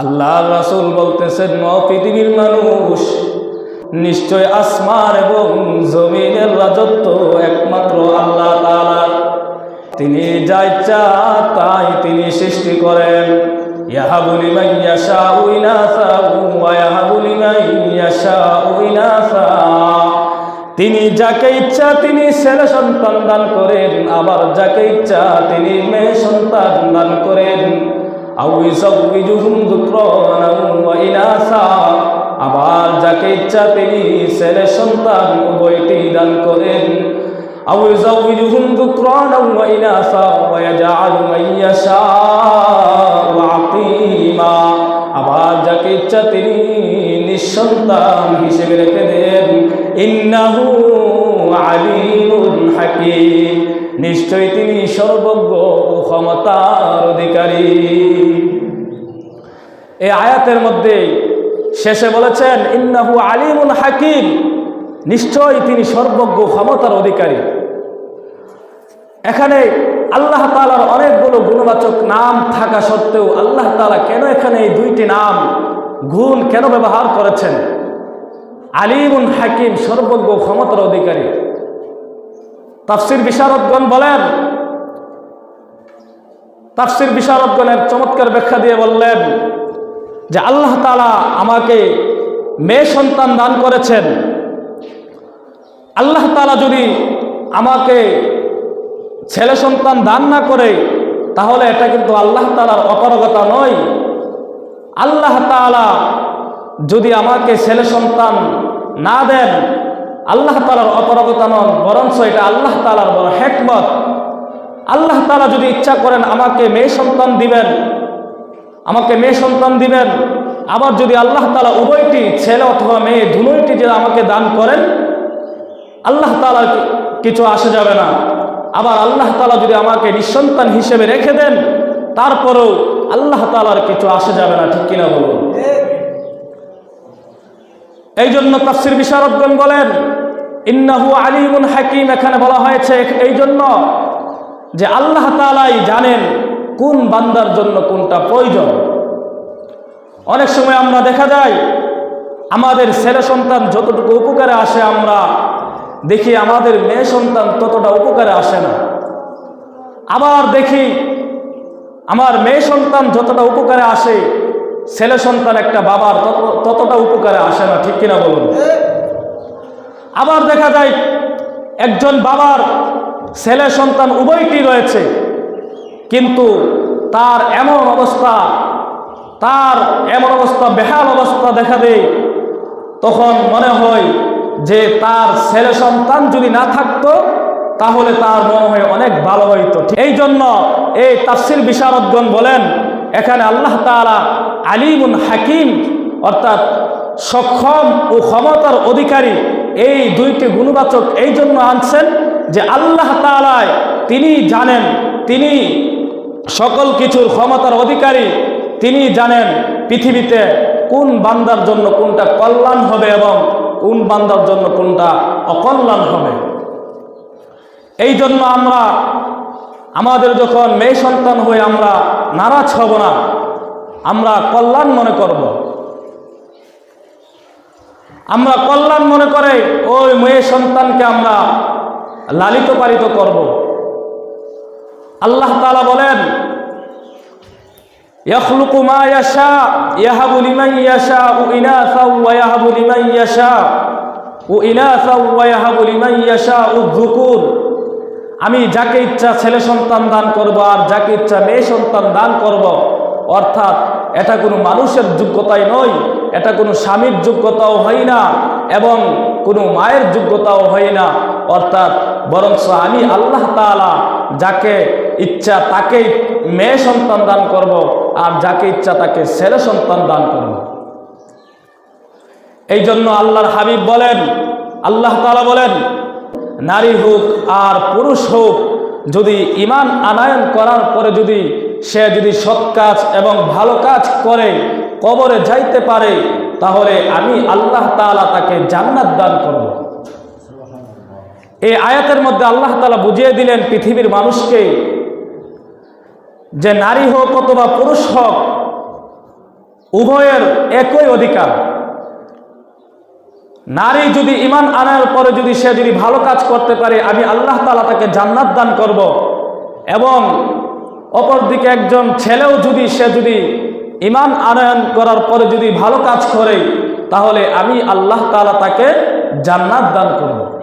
আল্লাহ রাসুল বলতেছেন, ও পৃথিবীর মানুষ, নিশ্চয় আসমান এবং জমিনের রাজত্ব একমাত্র আল্লাহ তাআলার তিনি যা ইচ্ছা তাই তিনি সৃষ্টি করেন। ইয়াহাবু লিমান ইয়াশাউ ইনাসা ওয়া ইয়াহাবু লিমান ইয়াশাউ ইনাসা। তিনি যাকে ইচ্ছা তিনি ছেলে সন্তান দান করেন, আবার যাকে ইচ্ছা তিনি মেয়ে সন্তান দান করেন। আউ ইউযাউযুহুম যুকরানা ইচ্ছা তিনি ছেলে সন্তান উভয়টি দান করেন। আবার যাকে ইচ্ছা তিনি নিঃসন্তান হিসেবে রেখে দেন। ইন্নাহু আলিমুন নিশ্চয় তিনি সর্বজ্ঞ ও ক্ষমতার অধিকারী। এই আয়াতের মধ্যে শেষে বলেছেন, ইন্নাহু আলিমুন হাকিম। নিশ্চয় তিনি সর্বজ্ঞ ক্ষমতার অধিকারী। এখানে আল্লাহ তালার অনেকগুলো গুণবাচক নাম থাকা সত্ত্বেও আল্লাহ তালা কেন এখানে এই দুইটি নাম, গুণ কেন ব্যবহার করেছেন? আলিমুন হাকিম সর্বজ্ঞ ক্ষমতার অধিকারী। তাফসির বিশারদগণ বলেন, তাফসির বিশারদগণের চমৎকার ব্যাখ্যা দিয়ে বললেন যে আল্লাহ তালা আমাকে মেয়ে সন্তান দান করেছেন। আল্লাহ তালা যদি আমাকে ছেলে সন্তান দান না করে, তাহলে এটা কিন্তু আল্লাহ তালার অপারগতা নয়। আল্লাহ তালা যদি আমাকে ছেলে সন্তান না দেন, আল্লাহ তালার অপারগতা নন বরঞ্চ এটা আল্লাহ তালার বড় হেকমত। আল্লাহ তালা যদি ইচ্ছা করেন আমাকে মেয়ে সন্তান দিবেন আমাকে মেয়ে সন্তান দিবেন। আবার যদি আল্লাহ তালা উভয়টি ছেলে অথবা মেয়ে দুইটি যে আমাকে দান করেন, আল্লাহ তালার কিছু আসে যাবে না। আবার আল্লাহ তালা যদি আমাকে নিঃসন্তান হিসেবে রেখে দেন, তারপরেও আল্লাহ তালার কিছু আসে যাবে না, ঠিক কিনা বলুন? এই জন্য তাফসির বিশারদগণ বলেন, ইন্নাহু আলিমুন হাকিম এখানে বলা হয়েছে এই জন্য যে আল্লাহ তালাই জানেন কোন বান্দার জন্য কোনটা প্রয়োজন? অনেক সময় আমরা দেখা যায়, আমাদের ছেলে সন্তান যতটুকু উপকারে আসে আমরা দেখি আমাদের মেয়ে সন্তান ততটা উপকারে আসে না। আবার দেখি আমার মেয়ে সন্তান যতটা উপকারে আসে, ছেলে সন্তান একটা বাবার তত- ততটা উপকারে আসে না, ঠিক কিনা বলুন? আবার দেখা যায়, একজন বাবার ছেলে সন্তান উভয়টি রয়েছে কিন্তু তার এমন অবস্থা, তার এমন অবস্থা, বেহাল অবস্থা দেখা দেয়। তখন মনে হয় যে তার ছেলে সন্তান যদি না থাকতো, তাহলে তার মনে হয় অনেক ভালো হইতো। এই জন্য এই তাফসির বিশারদগণ বলেন, এখানে আল্লাহ তাআলা আলিমুন হাকিম, অর্থাৎ সক্ষম ও ক্ষমতার অধিকারী, এই দুইটি গুণবাচক এই জন্য আনছেন যে আল্লাহ তাআলায় তিনি জানেন, তিনি সকল কিছুর ক্ষমতার অধিকারী, তিনি জানেন পৃথিবীতে কোন বান্দার জন্য কোনটা কল্যাণ হবে এবং কোন বান্দার জন্য কোনটা অকল্যাণ হবে। এই জন্য আমরা, আমাদের যখন মেয়ে সন্তান হয়ে আমরা নারাজ হব না, আমরা কল্যাণ মনে করব। আমরা কল্যাণ মনে করে ওই মেয়ে সন্তানকে আমরা লালিত পালিত করব। আল্লাহ তাআলা বলেন يخلق ما يشاء يهب لمن يشاء إناثا ويهب لمن يشاء إناثا ويهب لمن يشاء الذكور আমি যাকে ইচ্ছা ছেলে সন্তান দান করব আর যাকে ইচ্ছা মেয়ে সন্তান দান করব অর্থাৎ এটা কোনো মানুষের যোগ্যতাই নয় এটা কোনো স্বামীর যোগ্যতাও হয় না এবং কোনো মায়ের যোগ্যতাও হয় না অর্থাৎ বরঞ্চ আমি আল্লাহ তাআলা যাকে ইচ্ছা তাকে মেয়ে সন্তান দান করব আর যাকে ইচ্ছা তাকে ছেলে সন্তান দান করব। এই জন্য আল্লাহর হাবিব বলেন, আল্লাহ তাআলা বলেন, নারী হোক আর পুরুষ হোক, যদি ইমান আনায়ন করার পরে যদি সে যদি সৎ কাজ এবং ভালো কাজ করে, কবরে যাইতে পারে, তাহলে আমি আল্লাহ তাআলা তাকে জান্নাত দান করব। এই আয়াতের মধ্যে আল্লাহ তাআলা বুঝিয়ে দিলেন পৃথিবীর মানুষকে যে নারী হোক অথবা পুরুষ হোক, উভয়ের একই অধিকার। নারী যদি ইমান আনার পরে যদি সে যদি ভালো কাজ করতে পারে, আমি আল্লাহ তালা তাকে জান্নাত দান করব। এবং অপরদিকে একজন ছেলেও যদি সে যদি ইমান আনয়ন করার পরে যদি ভালো কাজ করে, তাহলে আমি আল্লাহ তালা তাকে জান্নাত দান করব।